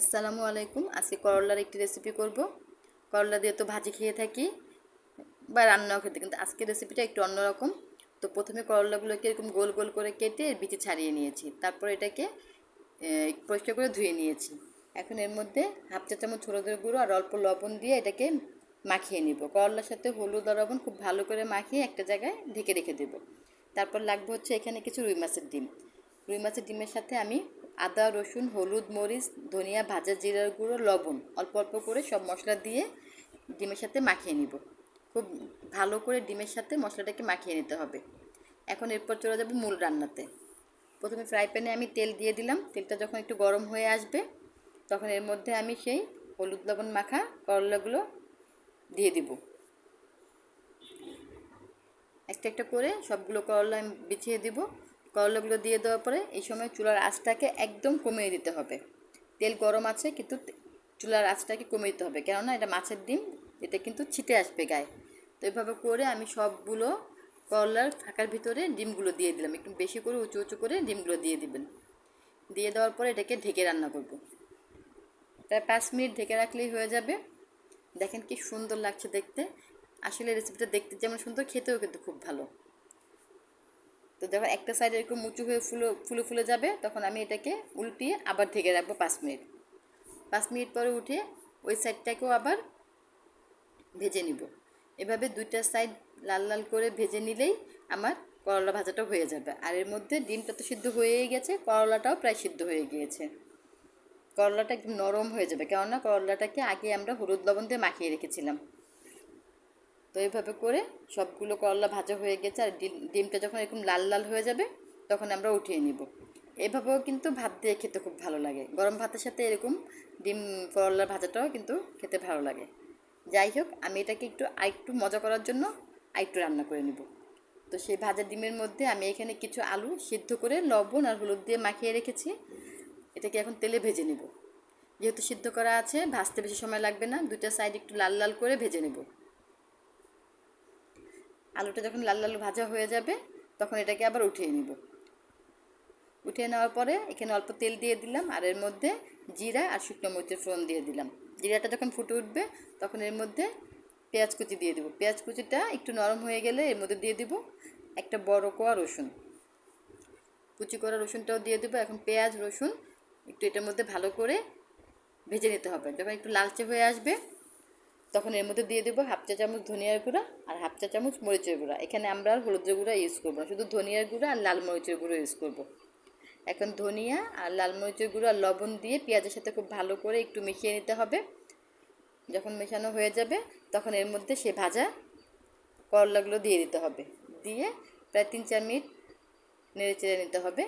আসসালামু আলাইকুম। আজকে করলার একটি রেসিপি করব। করলা দিয়ে তো ভাজি খেয়ে থাকি বা রান্নাও খেতে, কিন্তু আজকের রেসিপিটা একটু অন্যরকম। তো প্রথমে করলাগুলোকে এরকম গোল গোল করে কেটে বিচি ছাড়িয়ে নিয়েছি। তারপর এটাকে পরিষ্কার করে ধুয়ে নিয়েছি। এখন এর মধ্যে হাফ চা চামচ হলুদের গুঁড়ো আর অল্প লবণ দিয়ে এটাকে মাখিয়ে নিব। করলার সাথে হলুদ আর লবণ খুব ভালো করে মাখিয়ে একটা জায়গায় ঢেকে রেখে দেব। তারপর লাগবে হচ্ছে এখানে কিছু রুই মাছের ডিম। রুই মাছের ডিমের সাথে আমি আদা, রসুন, হলুদ, মরিচ, ধনিয়া, ভাজা জিরার গুঁড়ো, লবণ অল্প অল্প করে সব মশলা দিয়ে ডিমের সাথে মাখিয়ে নিব। খুব ভালো করে ডিমের সাথে মশলাটাকে মাখিয়ে নিতে হবে। এখন এরপর চলে যাব মূল রান্নাতে। প্রথমে ফ্রাই প্যানে আমি তেল দিয়ে দিলাম। তেলটা যখন একটু গরম হয়ে আসবে, তখন এর মধ্যে আমি সেই হলুদ লবণ মাখা করলাগুলো দিয়ে দিব। একটা একটা করে সবগুলো করলা আমি বিছিয়ে দিব। করলাগুলো দিয়ে দেওয়ার পরে এই সময় চুলার আঁচটাকে একদম কমিয়ে দিতে হবে। তেল গরম আছে, কিন্তু চুলার আঁচটাকে কমিয়ে দিতে হবে। কেননা এটা মাছের ডিম, এটা কিন্তু ছিটে আসবে গায়ে। তো এভাবে করে আমি সবগুলো করলার ফাঁকার ভিতরে ডিমগুলো দিয়ে দিলাম। একটু বেশি করে উঁচু উঁচু করে ডিমগুলো দিয়ে দিবেন। দিয়ে দেওয়ার পরে এটাকে ঢেকে রান্না করব। প্রায় পাঁচ মিনিট ঢেকে রাখলেই হয়ে যাবে। দেখেন কি সুন্দর লাগছে দেখতে। আসলে রেসিপিটা দেখতে যেমন সুন্দর, খেতেও কিন্তু খুব ভালো। তো যখন একটা সাইড এরকম উঁচু হয়ে ফুলো, ফুলে ফুলে যাবে, তখন আমি এটাকে উল্টিয়ে আবার ঢেকে রাখব পাঁচ মিনিট। পাঁচ মিনিট পরে উঠে ওই সাইডটাকেও আবার ভেজে নিব। এভাবে দুইটা সাইড লাল লাল করে ভেজে নিলেই আমার করলা ভাজাটা হয়ে যাবে। আর এর মধ্যে ডিমটা তো সিদ্ধ হয়েই গেছে, করলাটাও প্রায় সিদ্ধ হয়ে গিয়েছে। করলাটা একদম নরম হয়ে যাবে, কেননা করলাটাকে আগে আমরা হলুদ লবণ দিয়ে মাখিয়ে রেখেছিলাম। তো এইভাবে করে সবগুলো করলা ভাজা হয়ে গেছে আর ডিম- ডিমটা যখন এরকম লাল লাল হয়ে যাবে, তখন আমরা উঠিয়ে নিব। এভাবেও কিন্তু ভাত দিয়ে খেতে খুব ভালো লাগে। গরম ভাতের সাথে এরকম ডিম করলার ভাজাটাও কিন্তু খেতে ভালো লাগে। যাই হোক, আমি এটাকে একটু, আরেকটু মজা করার জন্য আরেকটু রান্না করে নিব। তো সেই ভাজা ডিমের মধ্যে আমি এখানে কিছু আলু সিদ্ধ করে লবণ আর হলুদ দিয়ে মাখিয়ে রেখেছি। এটাকে এখন তেলে ভেজে নেব। যেহেতু সিদ্ধ করা আছে, ভাজতে বেশি সময় লাগবে না, দুইটা সাইড একটু লাল লাল করে ভেজে নেব। আলুটা যখন লাল লাল ভাজা হয়ে যাবে, তখন এটাকে আবার উঠিয়ে নিব। উঠিয়ে নেওয়ার পরে এখানে অল্প তেল দিয়ে দিলাম, আর এর মধ্যে জিরা আর শুকনো মরিচের ফোড়ন দিয়ে দিলাম। জিরাটা যখন ফুটে উঠবে, তখন এর মধ্যে পেঁয়াজ কুচি দিয়ে দেবো। পেঁয়াজ কুচিটা একটু নরম হয়ে গেলে এর মধ্যে দিয়ে দেবো একটা বড় কোয়া রসুন। কুচি করা রসুনটাও দিয়ে দেবো। এখন পেঁয়াজ, রসুন একটু এটার মধ্যে ভালো করে ভেজে নিতে হবে। যখন একটু লালচে হয়ে আসবে তখন এর মধ্যে দিয়ে দেবো হাফ চা চামচ ধনিয়ার গুঁড়া আর হাফ চা চামচ মরিচের গুঁড়া। এখানে আমরা আর হলুদের গুঁড়া ইউজ করব না, শুধু ধনিয়ার গুঁড়া আর লাল মরিচের গুঁড়ো ইউজ করব। এখন ধনিয়া আর লাল মরিচের গুঁড়ো আর লবণ দিয়ে পেঁয়াজের সাথে খুব ভালো করে একটু মিশিয়ে নিতে হবে। যখন মেশানো হয়ে যাবে তখন এর মধ্যে সে ভাজা করলাগুলো দিয়ে দিতে হবে। দিয়ে প্রায় তিন চার মিনিট নেড়ে চেড়ে নিতে হবে।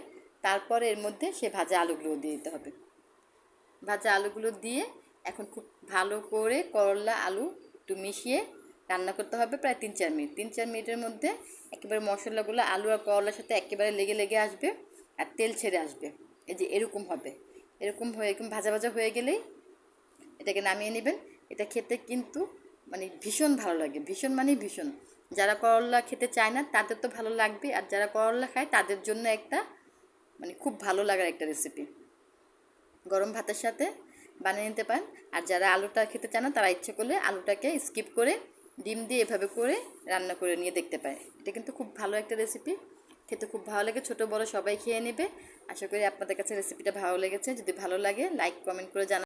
তারপর এর মধ্যে সে ভাজা আলুগুলো দিয়ে দিতে হবে। ভাজা আলুগুলো দিয়ে এখন খুব ভালো করে করলা, আলু একটু মিশিয়ে রান্না করতে হবে প্রায় তিন চার মিনিট। তিন চার মিনিটের মধ্যে একেবারে মশলাগুলো, আলু আর করলার সাথে একেবারে লেগে লেগে আসবে আর তেল ছেড়ে আসবে। এই যে এরকম হবে। এরকম হয়ে, এরকম ভাজা ভাজা হয়ে গেলেই এটাকে নামিয়ে নেবেন। এটা খেতে কিন্তু মানে ভীষণ ভালো লাগে, ভীষণ মানে ভীষণ। যারা করলা খেতে চায় না, তাদের তো ভালো লাগবে আর যারা করলা খায়, তাদের জন্য একটা মানে খুব ভালো লাগার একটা রেসিপি গরম ভাতের সাথে বানিয়ে নিতে পারেন। আর যারা আলুটা খেতে চান না, তারা ইচ্ছে করলে আলুটাকে স্কিপ করে ডিম দিয়ে এভাবে করে রান্না করে নিয়ে দেখতে পারে এটা কিন্তু খুব ভালো একটা রেসিপি খেতে খুব ভালো লাগে, ছোটো বড় সবাই খেয়ে নেবে। আশা করি আপনাদের কাছে রেসিপিটা ভালো লেগেছে। যদি ভালো লাগে লাইক কমেন্ট করে জানা